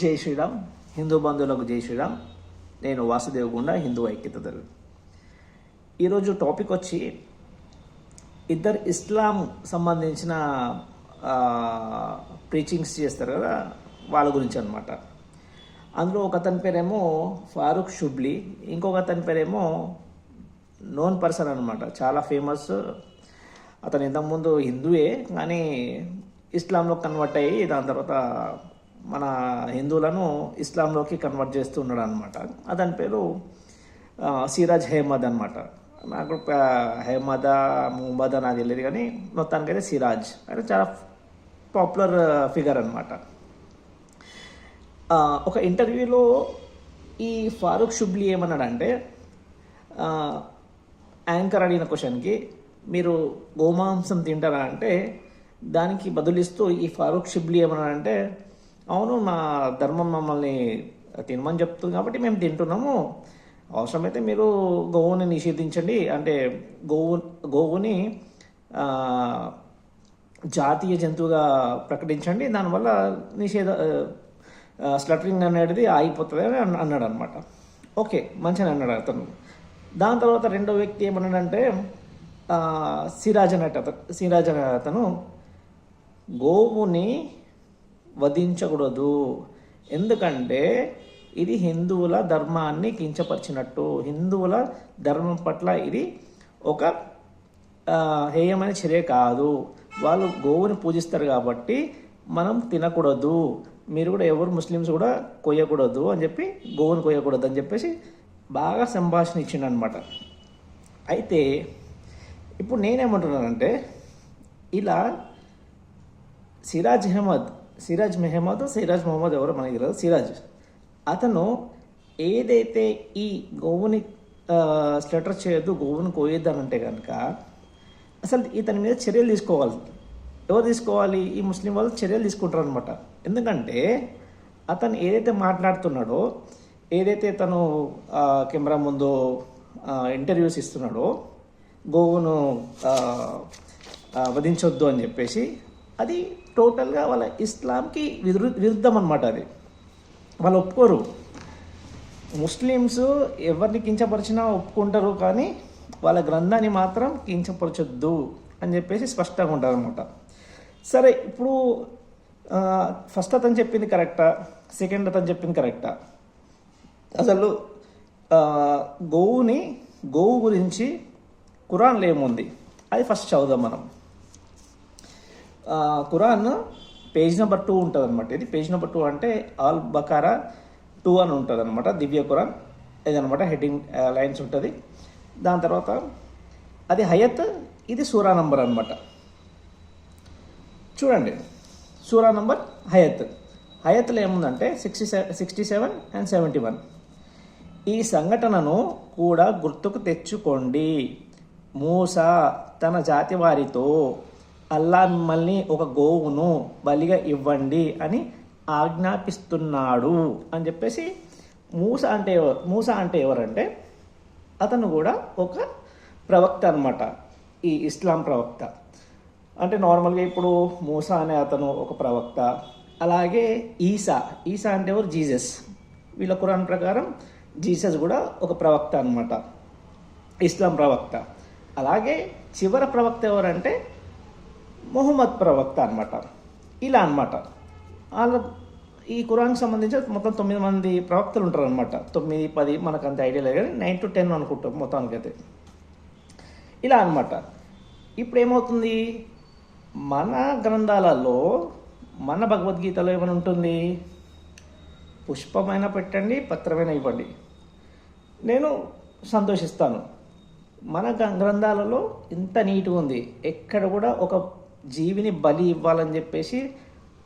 జై శ్రీరామ్. హిందూ బంధువులకు జై శ్రీరామ్. నేను వాసుదేవ్ గుండా హిందూ ఐక్యత దళం ఈరోజు టాపిక్ వచ్చి ఇద్దరు ఇస్లాం సంబంధించిన ప్రీచింగ్స్ చేస్తారు కదా వాళ్ళ గురించి అనమాట అందులో ఒక అతని పేరేమో ఫారూక్ షుబ్లీ ఇంకొక అతని పేరేమో నోన్ పర్సన్ అనమాట చాలా ఫేమస్. అతను ఇంతకుముందు హిందువే కానీ ఇస్లాంలో కన్వర్ట్ అయ్యి దాని తర్వాత మన హిందువులను ఇస్లాంలోకి కన్వర్ట్ చేస్తూ ఉన్నాడు అనమాట అతని పేరు సిరాజ్ హేమద్ అనమాట నాకు హేమద హేమదా ముహమ్మద్ అని తెలియదు కానీ మొత్తానికైతే సిరాజ్. అంటే చాలా పాపులర్ ఫిగర్ అనమాట ఒక ఇంటర్వ్యూలో ఈ ఫారూక్ షుబ్లీ ఏమన్నాడంటే యాంకర్ అడిగిన క్వశ్చన్కి మీరు గోమాంసం తింటారా అంటే దానికి బదులిస్తూ ఈ ఫారూక్ షిబ్లీ ఏమన్నాడంటే అవును మా ధర్మం మమ్మల్ని తినమని చెప్తుంది కాబట్టి మేము తింటున్నాము. అవసరమైతే మీరు గోవుని నిషేధించండి. అంటే గోవు గోవుని జాతీయ జంతువుగా ప్రకటించండి. దానివల్ల నిషేధ స్లటరింగ్ అనేది ఆగిపోతుంది అని అన్నాడు అనమాట ఓకే మంచిగా అన్నాడు అతను. దాని తర్వాత రెండో వ్యక్తి ఏమన్నాడంటే సిరాజ్ అన్నట్టు అతను సిరాజ్ అనే అతను గోవుని వధించకూడదు. ఎందుకంటే ఇది హిందువుల ధర్మాన్ని కించపరిచినట్టు. హిందువుల ధర్మం పట్ల ఇది ఒక హేయమైన చర్య కాదు. వాళ్ళు గోవుని పూజిస్తారు కాబట్టి మనం తినకూడదు. మీరు కూడా ఎవరు ముస్లిమ్స్ కూడా కొయ్యకూడదు అని చెప్పి గోవుని కొయ్యకూడదు అని చెప్పేసి బాగా సంభాషణ ఇచ్చిండు అనమాట అయితే ఇప్పుడు నేనేమంటున్నానంటే ఇలా సిరాజ్ అహ్మద్ సిరాజ్ మెహమ్మద్ సిరాజ్ మొహమ్మద్ ఎవరో మనకి తెలియదు. సిరాజ్. అతను ఏదైతే ఈ గోవుని స్లెటర్ చేయొద్దు గోవుని కోయొద్దు కనుక అసలు ఇతని మీద చర్యలు తీసుకోవాలి. ఎవరు తీసుకోవాలి? ఈ ముస్లిం వాళ్ళు చర్యలు తీసుకుంటారు అనమాట ఎందుకంటే అతను ఏదైతే మాట్లాడుతున్నాడో ఏదైతే తను కెమెరా ముందు ఇంటర్వ్యూస్ ఇస్తున్నాడో గోవును వధించొద్దు అని చెప్పేసి అది టోటల్గా వాళ్ళ ఇస్లాంకి విరు విరుద్ధం అనమాట అది. వాళ్ళు ఒప్పుకోరు. ముస్లిమ్స్ ఎవరిని కించపరిచినా ఒప్పుకుంటారు కానీ వాళ్ళ గ్రంథాన్ని మాత్రం కించపరచొద్దు అని చెప్పేసి స్పష్టంగా ఉంటారు అనమాట సరే ఇప్పుడు ఫస్ట్ అతను చెప్పింది కరెక్టా? సెకండ్ అతను చెప్పింది కరెక్టా? అసలు గోవుని గోవు గురించి ఖురాన్లో ఏముంది? అది ఫస్ట్ చదువుదాం మనం. ఖురాన్ పేజ్ నెంబర్ టూ ఉంటుంది అనమాట ఇది పేజ్ నెంబర్ టూ అంటే ఆల్ బకారా టూ అని ఉంటుంది అనమాట దివ్య ఖురాన్. ఇదనమాట హెడ్డింగ్ లైన్స్ ఉంటుంది. దాని తర్వాత అది హయత్ ఇది సూరా నంబర్ అనమాట చూడండి. సూరా నంబర్ హయత్. హయత్లో ఏముందంటే sixty seven sixty seven and seventy one. ఈ సంఘటనను కూడా గుర్తుకు తెచ్చుకోండి. మూస తన జాతి వారితో అల్లా మిమ్మల్ని ఒక గోవును బలిగా ఇవ్వండి అని ఆజ్ఞాపిస్తున్నాడు అని చెప్పేసి మూస అంటే మూస అంటే ఎవరంటే అతను కూడా ఒక ప్రవక్త అనమాట ఈ ఇస్లాం ప్రవక్త. అంటే నార్మల్గా ఇప్పుడు మూసా అనే అతను ఒక ప్రవక్త. అలాగే ఈసా. ఈసా అంటే ఎవరు? జీసస్. వీళ్ళ కురాన్ ప్రకారం జీసస్ కూడా ఒక ప్రవక్త అనమాట ఇస్లాం ప్రవక్త. అలాగే చివరి ప్రవక్త ఎవరంటే మొహమ్మద్ ప్రవక్త అన్నమాట. ఇలా అన్నమాట. వాళ్ళ ఈ కురాన్కి సంబంధించి మొత్తం తొమ్మిది మంది ప్రవక్తలు ఉంటారు అనమాట తొమ్మిది పది మనకు అంత ఐడియా లేదు కానీ నైన్ టు టెన్ అనుకుంటాం మొత్తానికైతే. ఇలా అన్నమాట. ఇప్పుడు ఏమవుతుంది మన గ్రంథాలలో మన భగవద్గీతలో ఏమైనా ఉంటుంది? పుష్పమైన పెట్టండి పత్రమైన ఇవ్వండి. నేను సంతోషిస్తాను. మన గ్రంథాలలో ఇంత నీట్గా ఉంది. ఎక్కడ కూడా ఒక జీవిని బలి ఇవ్వాలని చెప్పేసి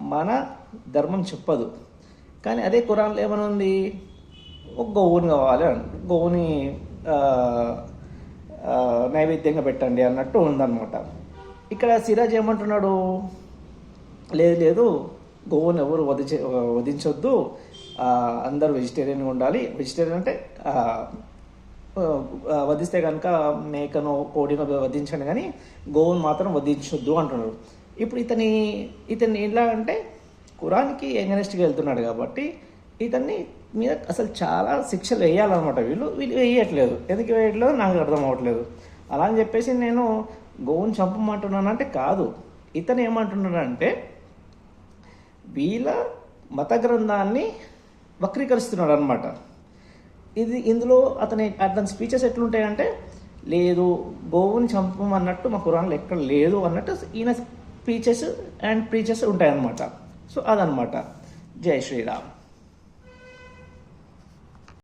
మన ధర్మం చెప్పదు. కానీ అదే కురాన్లో ఏమైనా ఉంది ఒక గోవుని కావాలి అని. గోవుని నైవేద్యంగా పెట్టండి అన్నట్టు ఉందన్నమాట. ఇక్కడ సిరాజ్ ఏమంటున్నాడు? లేదు లేదు. గోవుని ఎవరు వధించ వధించొద్దు. అందరూ వెజిటేరియన్గా ఉండాలి. వెజిటేరియన్ అంటే వధిస్తే కనుక మేకను కోడిను వధించండి. కానీ గోవును మాత్రం వధించొద్దు అంటున్నాడు. ఇప్పుడు ఇతని ఇతన్ని ఎలా అంటే కురాన్కి ఎంగనెస్ట్గా వెళ్తున్నాడు కాబట్టి ఇతన్ని మీద అసలు చాలా శిక్షలు వేయాలన్నమాట. వీళ్ళు వీళ్ళు వేయట్లేదు. ఎందుకు వేయట్లేదు? నాకు అర్థం అవ్వట్లేదు. అలా అని చెప్పేసి నేను గోవుని చంపమంటున్నానంటే కాదు. ఇతను ఏమంటున్నాడంటే వీళ్ళ మత గ్రంథాన్ని వక్రీకరిస్తున్నాడు అనమాట ఇది ఇందులో అతని అతని స్పీచెస్ ఎట్లుంటాయంటే లేదు గోవుని చంపమన్నట్టు మా కురాన్లో ఎక్కడ లేదు అన్నట్టు ఈయన స్పీచెస్ అండ్ ప్రీచెస్ ఉంటాయన్నమాట. సో అదనమాట జై శ్రీరామ్.